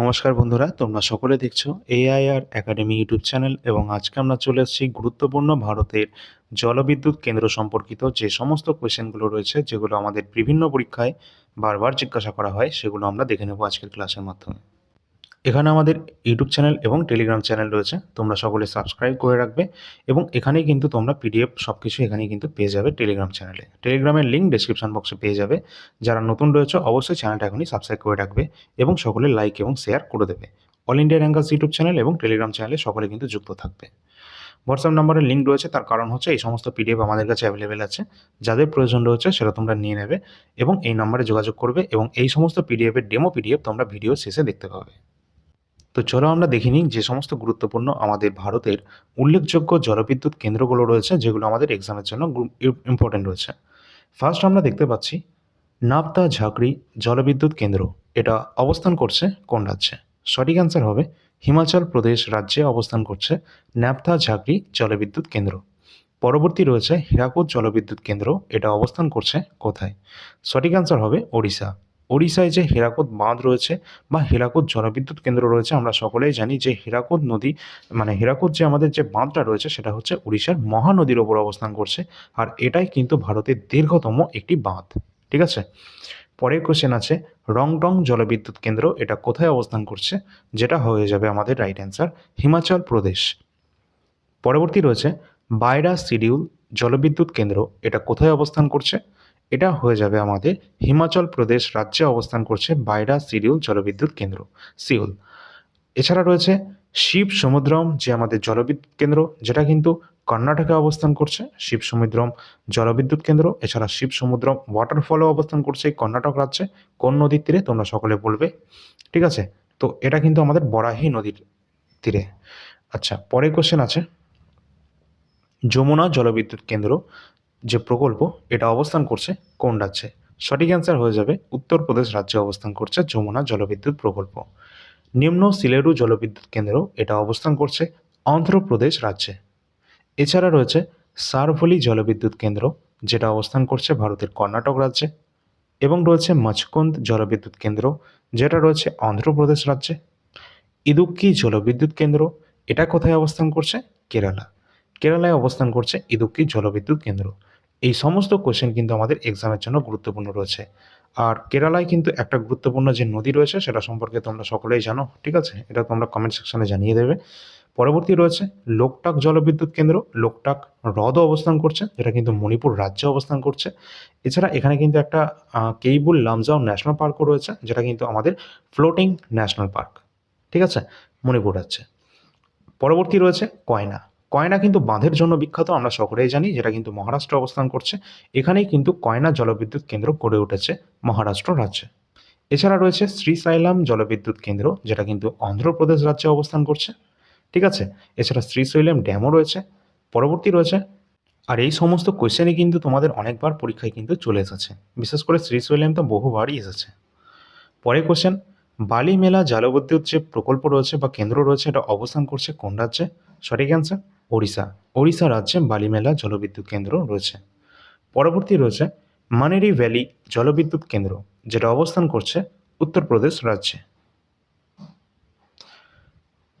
নমস্কার বন্ধুরা, তোমরা সকলে দেখছ এআইআর একাডেমি ইউটিউব চ্যানেল এবং আজকে আমরা চলে এসেছি গুরুত্বপূর্ণ ভারতের জলবিদ্যুৎ কেন্দ্র সম্পর্কিত যে সমস্ত কোয়েশ্চেনগুলো রয়েছে, যেগুলো আমাদের বিভিন্ন পরীক্ষায় বারবার জিজ্ঞাসা করা হয়, সেগুলো আমরা দেখে নেব আজকের ক্লাসের মাধ্যমে। এখানে আমাদের ইউটিউব চ্যানেল এবং টেলিগ্রাম চ্যানেল রয়েছে। তোমরা সকলে সাবস্ক্রাইব করে রাখবে এবং এখানেই কিন্তু তোমরা পিডিএফ সব কিছু এখানেই কিন্তু পেয়ে যাবে টেলিগ্রাম চ্যানেলে টেলিগ্রামের লিঙ্ক ডেসক্রিপশন বক্সে পেয়ে যাবে। যারা নতুন রয়েছে অবশ্যই চ্যানেলটা এখনই সাবস্ক্রাইব করে রাখবে এবং সকলে লাইক এবং শেয়ার করে দেবে। All India rankers YouTube channel এবং টেলিগ্রাম চ্যানেলে সকলে কিন্তু যুক্ত থাকবে। হোয়াটসঅ্যাপ নাম্বারের লিঙ্ক রয়েছে, তার কারণ হচ্ছে এই সমস্ত পিডিএফ আমাদের কাছে অ্যাভেলেবেল আছে। যাদের প্রয়োজন রয়েছে সেটা তোমরা নিয়ে নেবে এবং এই নাম্বারে যোগাযোগ করবে এবং এই সমস্ত পিডিএফের ডেমো পিডিএফ তোমরা ভিডিও শেষে দেখতে পাবে। তো চলো আমরা দেখে নিই যে সমস্ত গুরুত্বপূর্ণ আমাদের ভারতের উল্লেখযোগ্য জলবিদ্যুৎ কেন্দ্রগুলো রয়েছে, যেগুলো আমাদের এক্সামের জন্য ইম্পর্টেন্ট রয়েছে। ফার্স্ট আমরা দেখতে পাচ্ছি নাপতা ঝাঁকড়ি জলবিদ্যুৎ কেন্দ্র। এটা অবস্থান করছে কোন রাজ্যে? সঠিক অ্যান্সার হবে হিমাচল প্রদেশ রাজ্যে অবস্থান করছে ন্যাপথা ঝাঁকড়ি জলবিদ্যুৎ কেন্দ্র। পরবর্তী রয়েছে হীরাকুদ জলবিদ্যুৎ কেন্দ্র। এটা অবস্থান করছে কোথায়? সঠিক অ্যান্সার হবে ওড়িশা। ওড়িশায় যে হীরাকুদ বাঁধ রয়েছে বা হীরাকুদ জলবিদ্যুৎ কেন্দ্র রয়েছে, আমরা সকলেই জানি যে হীরাকুদ নদী মানে হীরাকুদ যে আমাদের যে বাঁধটা রয়েছে, সেটা হচ্ছে উড়িষ্যার মহানদীর ওপর অবস্থান করছে। আর এটাই কিন্তু ভারতের দীর্ঘতম একটি বাঁধ। ঠিক আছে? পরের কোশ্চেন আছে রংটং জলবিদ্যুৎ কেন্দ্র এটা কোথায় অবস্থান করছে? যেটা হয়ে যাবে আমাদের রাইট অ্যান্সার হিমাচল প্রদেশ। পরবর্তী রয়েছে বায়রা শিডিউল জলবিদ্যুৎ কেন্দ্র এটা কোথায় অবস্থান করছে? এটা হয়ে যাবে আমাদের হিমাচল প্রদেশ রাজ্যে অবস্থান করছে বাইরা সিডিউল জলবিদ্যুৎ কেন্দ্র, সিউল। এছাড়া রয়েছে শিব সমুদ্রম যে আমাদের জলবিদ্যুৎ কেন্দ্র, যেটা কিন্তু কর্ণাটকে অবস্থান করছে। শিব সমুদ্রম জলবিদ্যুৎ কেন্দ্র, এছাড়া শিব সমুদ্রম ওয়াটারফলও অবস্থান করছে কর্ণাটক রাজ্যে। কোন নদীর তীরে, তোমরা সকলে বলবে। ঠিক আছে? তো এটা কিন্তু আমাদের বরাহি নদীর তীরে। আচ্ছা পরের কোশ্চেন আছে। যমুনা জলবিদ্যুৎ কেন্দ্র যে প্রকল্প, এটা অবস্থান করছে কোন রাজ্যে? সঠিক অ্যান্সার হয়ে যাবে উত্তরপ্রদেশ রাজ্যে অবস্থান করছে যমুনা জলবিদ্যুৎ প্রকল্প। নিম্ন সিলেরু জলবিদ্যুৎ কেন্দ্র এটা অবস্থান করছে অন্ধ্রপ্রদেশ রাজ্যে। এছাড়া রয়েছে সারভলি জলবিদ্যুৎ কেন্দ্র, যেটা অবস্থান করছে ভারতের কর্ণাটক রাজ্যে। এবং রয়েছে মচকুন্দ জলবিদ্যুৎ কেন্দ্র, যেটা রয়েছে অন্ধ্রপ্রদেশ রাজ্যে। ইদুক্কি জলবিদ্যুৎ কেন্দ্র, এটা কোথায় অবস্থান করছে? কেরালা। কেরালায় অবস্থান করছে ইদুক্কি জলবিদ্যুৎ কেন্দ্র। এই সমস্ত কোয়েশ্চেন কিন্তু আমাদের এক্সামের জন্য গুরুত্বপূর্ণ রয়েছে। আর কেরালায় কিন্তু একটা গুরুত্বপূর্ণ যে নদী রয়েছে, সেটা সম্পর্কে তোমরা সকলেই জানো, ঠিক আছে? এটা তোমরা কমেন্ট সেকশনে জানিয়ে দেবে। পরবর্তী রয়েছে, লোকটাক জলবিদ্যুৎ কেন্দ্র, লোকটাক হ্রদ অবস্থান করছে, যেটা কিন্তু মণিপুর রাজ্যে অবস্থান করছে। এছাড়া এখানে কিন্তু একটা কেইবুল লামজাও ন্যাশনাল পার্কও রয়েছে, যেটা কিন্তু আমাদের ফ্লোটিং ন্যাশনাল পার্ক ঠিক আছে? মণিপুর রাজ্যে। পরবর্তী রয়েছে, কয়না। কয়না কিন্তু বাঁধের জন্য বিখ্যাত, আমরা সকলেই জানি যেটা কিন্তু মহারাষ্ট্রে অবস্থান করছে। এখানেই কিন্তু কয়না জলবিদ্যুৎ কেন্দ্র গড়ে উঠেছে মহারাষ্ট্র রাজ্যে। এছাড়া রয়েছে শ্রীসাইলাম জলবিদ্যুৎ কেন্দ্র, যেটা কিন্তু অন্ধ্রপ্রদেশ রাজ্যে অবস্থান করছে। ঠিক আছে? এছাড়া শ্রীশৈলাম ড্যামও রয়েছে। পরবর্তী রয়েছে, আর এই সমস্ত কোয়েশ্চেনই কিন্তু তোমাদের অনেকবার পরীক্ষায় কিন্তু চলে এসেছে। বিশেষ করে শ্রীশৈলাম তো বহুবারই এসেছে। পরের কোশ্চেন বালি মেলা জলবিদ্যুৎ যে প্রকল্প রয়েছে বা কেন্দ্র রয়েছে, এটা অবস্থান করছে কোন রাজ্যে? সঠিক অ্যান্সার ওড়িশা। ওড়িশা রাজ্যে বালিমেলা জলবিদ্যুৎ কেন্দ্র রয়েছে। পরবর্তী রয়েছে মানেরি ভ্যালি জলবিদ্যুৎ কেন্দ্র, যেটা অবস্থান করছে উত্তরপ্রদেশ রাজ্যে।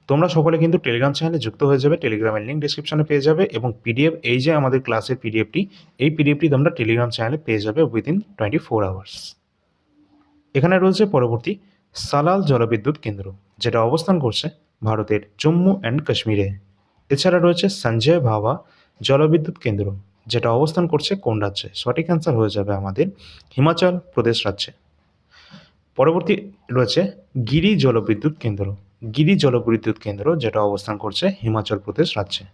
তোমরা সকলে কিন্তু টেলিগ্রাম চ্যানেলে যুক্ত হয়ে যাবে, টেলিগ্রামের লিঙ্ক ডিসক্রিপশনে পেয়ে যাবে এবং পিডিএফ এই যে আমাদের ক্লাসের পিডিএফটি এই পিডিএফটি তোমরা টেলিগ্রাম চ্যানেলে পেয়ে যাবে উইদিন টোয়েন্টি ফোর আওয়ার্স এখানে রয়েছে পরবর্তী সালাল জলবিদ্যুৎ কেন্দ্র, যেটা অবস্থান করছে ভারতের জম্মু অ্যান্ড কাশ্মীরে। এছাড়া রয়েছে সঞ্জয় ভাবা জলবিদ্যুৎ কেন্দ্র, যেটা অবস্থান করছে কোন রাজ্যে? সঠিক অ্যান্সার হয়ে যাবে আমাদের হিমাচল প্রদেশ রাজ্যে। পরবর্তী রয়েছে গিরি জলবিদ্যুৎ কেন্দ্র, গিরি জলবিদ্যুৎ কেন্দ্র, যেটা অবস্থান করছে হিমাচল প্রদেশ রাজ্যে।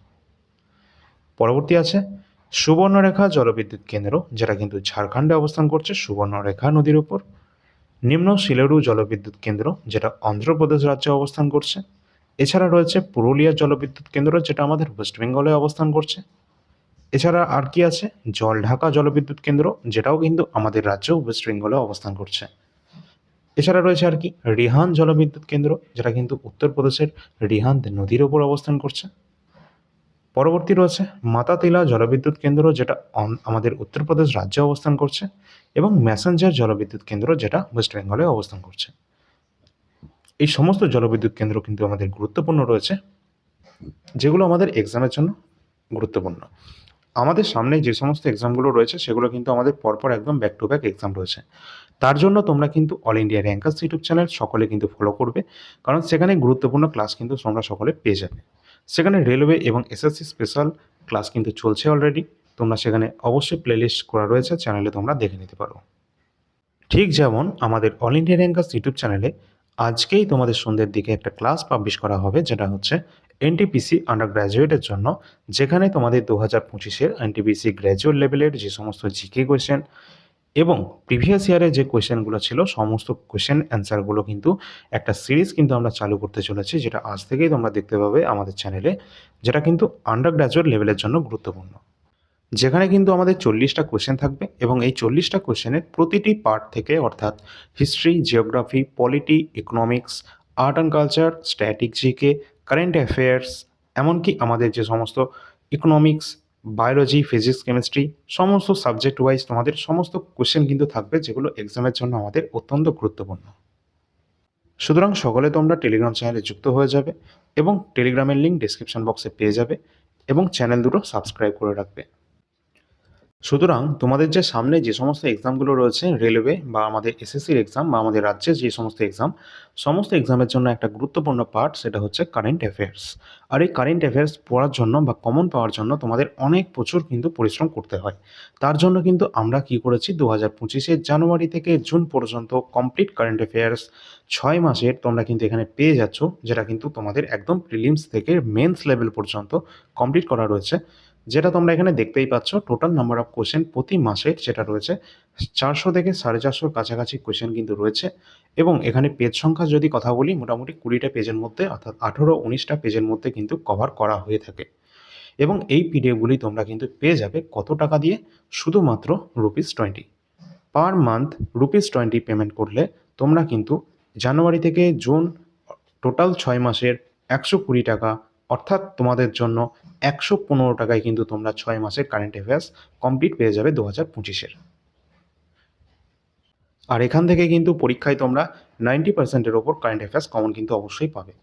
পরবর্তী আছে সুবর্ণরেখা জলবিদ্যুৎ কেন্দ্র, যেটা কিন্তু ঝাড়খণ্ডে অবস্থান করছে সুবর্ণরেখা নদীর উপর। নিম্ন শিলেরু জলবিদ্যুৎ কেন্দ্র, যেটা অন্ধ্রপ্রদেশ রাজ্যে অবস্থান করছে। এছাড়া রয়েছে পুরুলিয়া জলবিদ্যুৎ কেন্দ্র, যেটা আমাদের ওয়েস্ট বেঙ্গলে অবস্থান করছে। এছাড়া আর কি আছে? জলঢাকা জলবিদ্যুৎ কেন্দ্র, যেটাও কিন্তু আমাদের রাজ্য ওয়েস্ট বেঙ্গলে অবস্থান করছে। এছাড়া রয়েছে আর কি? রিহান জলবিদ্যুৎ কেন্দ্র, যেটা কিন্তু উত্তরপ্রদেশের রিহান নদীর ওপর অবস্থান করছে। পরবর্তী রয়েছে মাতাতিলা জলবিদ্যুৎ কেন্দ্র, যেটা আমাদের উত্তরপ্রদেশ রাজ্যে অবস্থান করছে, এবং ম্যাসেঞ্জার জলবিদ্যুৎ কেন্দ্র, যেটা ওয়েস্ট বেঙ্গলে অবস্থান করছে। এই সমস্ত জলবিদ্যুৎ কেন্দ্র কিন্তু আমাদের গুরুত্বপূর্ণ রয়েছে, যেগুলো আমাদের এক্সামের জন্য গুরুত্বপূর্ণ। আমাদের সামনে যে সমস্ত এক্সামগুলো রয়েছে, সেগুলো কিন্তু আমাদের পরপর একদম ব্যাক টু ব্যাক এক্সাম রয়েছে। তার জন্য তোমরা কিন্তু all India rankers YouTube channel সকলে কিন্তু ফলো করবে, কারণ সেখানে গুরুত্বপূর্ণ ক্লাস কিন্তু তোমরা সকলে পেয়ে যাবে। সেখানে রেলওয়ে এবং এসএসসি স্পেশাল ক্লাস কিন্তু চলছে অলরেডি তোমরা সেখানে অবশ্যই প্লেলিস্ট করা রয়েছে চ্যানেলে তোমরা দেখে নিতে পারো। ঠিক যেমন আমাদের অল ইন্ডিয়া র্যাঙ্কার্স ইউটিউব চ্যানেলে আজকেই তোমাদের সন্ধ্যের দিকে একটা ক্লাস পাবলিশ করা হবে, যেটা হচ্ছে এনটিপিসি আন্ডার গ্র্যাজুয়েটের জন্য, যেখানে তোমাদের দু হাজার পঁচিশের এনটিপিসি গ্র্যাজুয়েট লেভেলের যে সমস্ত জিকে কোয়েশ্চেন এবং প্রিভিয়াস ইয়ারে যে কোয়েশ্চেনগুলো ছিল, সমস্ত কোয়েশ্চেন অ্যান্সারগুলো কিন্তু একটা সিরিজ কিন্তু আমরা চালু করতে চলেছি, যেটা আজ থেকেই তোমরা দেখতে পাবে আমাদের চ্যানেলে যেটা কিন্তু আন্ডার গ্র্যাজুয়েট লেভেলের জন্য গুরুত্বপূর্ণ। যেখানে কিন্তু আমাদের চল্লিশটা কোয়েশ্চেন থাকবে এবং এই চল্লিশটা কোয়েশ্চেনের প্রতিটি পার্ট থেকে অর্থাৎ history geography polity economics art and culture static GK current affairs এমনকি আমাদের যে সমস্ত ইকোনমিক্স বায়োলজি ফিজিক্স কেমিস্ট্রি সমস্ত সাবজেক্ট ওয়াইজ তোমাদের সমস্ত কোয়েশ্চেন কিন্তু থাকবে যেগুলো এক্সামের জন্য আমাদের অত্যন্ত গুরুত্বপূর্ণ। সুতরাং সকলে তোমরা টেলিগ্রাম চ্যানেলে যুক্ত হয়ে যাবে এবং টেলিগ্রামের লিঙ্ক ডিসক্রিপশন বক্সে পেয়ে যাবে এবং চ্যানেল দুটো সাবস্ক্রাইব করে রাখবে। সুতরাং তোমাদের যে সামনে যে সমস্ত এক্সামগুলো রয়েছে রেলওয়ে বা আমাদের এসএসসির এক্সাম বা আমাদের রাজ্যের যে সমস্ত এক্সাম সমস্ত এক্সামের জন্য একটা গুরুত্বপূর্ণ পার্ট সেটা হচ্ছে কারেন্ট অ্যাফেয়ার্স আর এই কারেন্ট অ্যাফেয়ার্স পড়ার জন্য বা কমন পাওয়ার জন্য তোমাদের অনেক প্রচুর কিন্তু পরিশ্রম করতে হয়। তার জন্য কিন্তু আমরা কি করেছি দু হাজার পঁচিশের জানুয়ারি থেকে জুন পর্যন্ত কমপ্লিট কারেন্ট অ্যাফেয়ার্স ছয় মাসের তোমরা কিন্তু এখানে পেয়ে যাচ্ছ, যেটা কিন্তু তোমাদের একদম প্রিলিমস থেকে মেন্স লেভেল পর্যন্ত কমপ্লিট করা রয়েছে। যেটা তোমরা এখানে দেখতেই পাচ্ছ টোটাল নাম্বার অফ কোশ্চেন প্রতি মাসের যেটা রয়েছে, চারশো থেকে সাড়ে চারশোর কাছাকাছি কোশ্চেন কিন্তু রয়েছে। এবং এখানে পেজ সংখ্যা যদি কথা বলি, মোটামুটি কুড়িটা পেজের মধ্যে, অর্থাৎ আঠেরো, উনিশটা পেজের মধ্যে কিন্তু কভার করা হয়ে থাকে। এবং এই পিডিএফগুলি তোমরা কিন্তু পেয়ে যাবে কত টাকা দিয়ে? শুধুমাত্র rupees twenty per month rupees twenty payment করলে তোমরা কিন্তু জানুয়ারি থেকে জুন টোটাল ছয় মাসের একশো কুড়ি টাকা অর্থাৎ তোমাদের জন্য একশো পনেরো টাকায় কিন্তু তোমরা ছয় মাসের কারেন্ট অ্যাফেয়ার্স কমপ্লিট পেয়ে যাবে দু হাজার পঁচিশের। আর এখান থেকে কিন্তু পরীক্ষায় তোমরা নাইনটি পার্সেন্টের ওপর কারেন্ট অ্যাফেয়ার্স কমন কিন্তু অবশ্যই পাবে।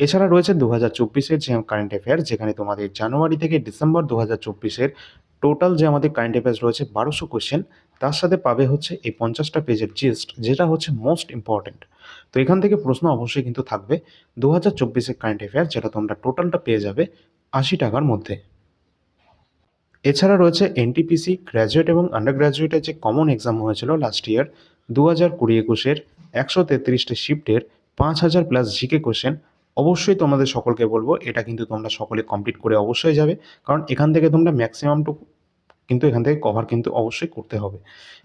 এছাড়া রয়েছে দু হাজার চব্বিশের যে কারেন্ট অ্যাফেয়ার যেখানে তোমাদের জানুয়ারি থেকে ডিসেম্বর দু হাজার চব্বিশের টোটাল যে আমাদের কারেন্ট অ্যাফেয়ার্স রয়েছে বারোশো কোয়েশ্চেন তার সাথে পাবে হচ্ছে এই পঞ্চাশটা পেজের জিস্ট যেটা হচ্ছে মোস্ট ইম্পর্টেন্ট তো এখান থেকে প্রশ্ন অবশ্যই কিন্তু থাকবে। দু হাজার চব্বিশের কারেন্ট অ্যাফেয়ার যেটা তোমরা টোটালটা পেয়ে যাবে আশি টাকার মধ্যে। এছাড়া রয়েছে এনটিপিসি গ্র্যাজুয়েট এবং আন্ডার গ্র্যাজুয়েটের যে কমন এক্সাম হয়েছিল লাস্ট ইয়ার দু হাজার কুড়ি একুশের একশো তেত্রিশটা শিফটের পাঁচ হাজার প্লাস জিকে কোশ্চেন অবশ্যই তোমাদের সকলকে বলব, এটা কিন্তু তোমরা সকলে কমপ্লিট করে অবশ্যই যাবে। কারণ এখান থেকে তোমরা ম্যাক্সিমামটুকু কিন্তু এখান থেকে কভার কিন্তু অবশ্যই করতে হবে।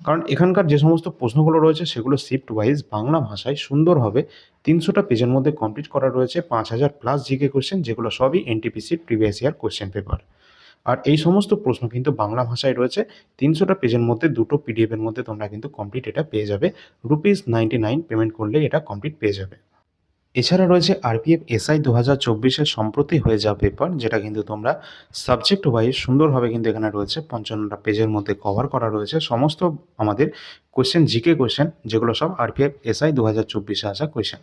কারণ এখানকার যে সমস্ত প্রশ্নগুলো রয়েছে, সেগুলো শিফট ওয়াইজ বাংলা ভাষায় সুন্দরভাবে তিনশোটা পেজের মধ্যে কমপ্লিট করা রয়েছে পাঁচ হাজার প্লাস জিকে কোশ্চেন যেগুলো সবই এনটিপিসির প্রিভিয়াস ইয়ার কোশ্চেন পেপার আর এই সমস্ত প্রশ্ন কিন্তু বাংলা ভাষায় রয়েছে। তিনশোটা পেজের মধ্যে দুটো পিডিএফের মধ্যে তোমরা কিন্তু কমপ্লিট এটা পেয়ে যাবে। রুপিস নাইনটি নাইন পেমেন্ট করলে এটা কমপ্লিট পেয়ে যাবে। এছাড়া রয়েছে আরপিএফ এসআই দু হাজার চব্বিশের সম্প্রতি হয়ে যাওয়া পেপার যেটা কিন্তু তোমরা সাবজেক্ট ওয়াইজ সুন্দরভাবে কিন্তু এখানে রয়েছে। পঞ্চান্নটা পেজের মধ্যে কভার করা রয়েছে। সমস্ত আমাদের কোয়েশ্চেন জিকে কোয়েশ্চেন যেগুলো সব আরপিএফ এসআই দু হাজার চব্বিশে আসা কোয়েশ্চেন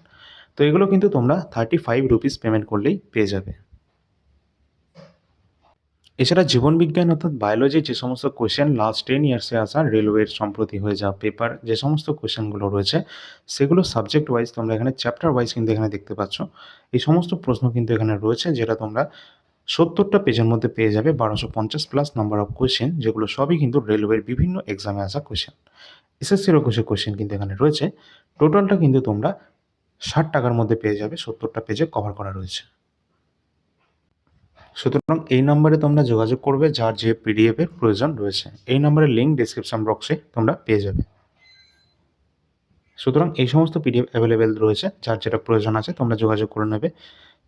তো এগুলো কিন্তু তোমরা থার্টি ফাইভ রুপিস পেমেন্ট করলেই পেয়ে যাবে। এছাড়া জীবনবিজ্ঞান অর্থাৎ বায়োলজি যে সমস্ত কোয়েশ্চেন লাস্ট টেন ইয়ার্সে আসা রেলওয়ের সম্প্রতি হয়ে যাওয়া পেপার যে সমস্ত কোয়েশ্চেনগুলো রয়েছে, সেগুলো সাবজেক্ট ওয়াইজ তোমরা এখানে চ্যাপ্টার ওয়াইজ কিন্তু এখানে দেখতে পাচ্ছ। এই সমস্ত প্রশ্ন কিন্তু এখানে রয়েছে, যেটা তোমরা সত্তরটা পেজের মধ্যে পেয়ে যাবে, বারোশো পঞ্চাশ প্লাস নাম্বার অফ কোয়েশ্চেন যেগুলো সবই কিন্তু রেলওয়ের বিভিন্ন এক্সামে আসা কোয়েশ্চেন এসএসসিরও কিছু কোয়েশ্চেন কিন্তু এখানে রয়েছে। টোটালটা কিন্তু তোমরা ষাট টাকার মধ্যে পেয়ে যাবে, সত্তরটা পেজে কভার করা রয়েছে। সুতরাং এই নম্বরে তোমরা যোগাযোগ করবে, যার যে পিডিএফ এর প্রয়োজন রয়েছে। এই নম্বরের লিঙ্ক ডিসক্রিপশন বক্সে তোমরা পেয়ে যাবে। সুতরাং এই সমস্ত পিডিএফ অ্যাভেলেবেল রয়েছে, যার যেটা প্রয়োজন আছে তোমরা যোগাযোগ করে নেবে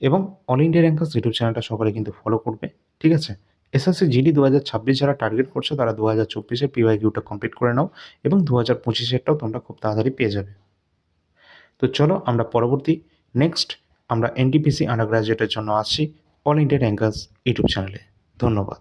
এবং অল ইন্ডিয়া র্যাঙ্কার্স ইউটিউব চ্যানেলটা সকলে কিন্তু ফলো করবে, ঠিক আছে? এসএসসি জিডি দু হাজার ছাব্বিশ যারা টার্গেট করছে, তারা দু হাজার চব্বিশে পিওয়াই কিউটা কমপ্লিট করে নাও এবং দু হাজার পঁচিশেরটাও তোমরা খুব তাড়াতাড়ি পেয়ে যাবে। তো চলো আমরা পরবর্তী নেক্সট আমরা এনটিপিসি আন্ডার গ্রাজুয়েটের জন্য আসছি। অল ইন্ডিয়ান অ্যাঙ্গার্স ইউটিউব চ্যানেলে ধন্যবাদ।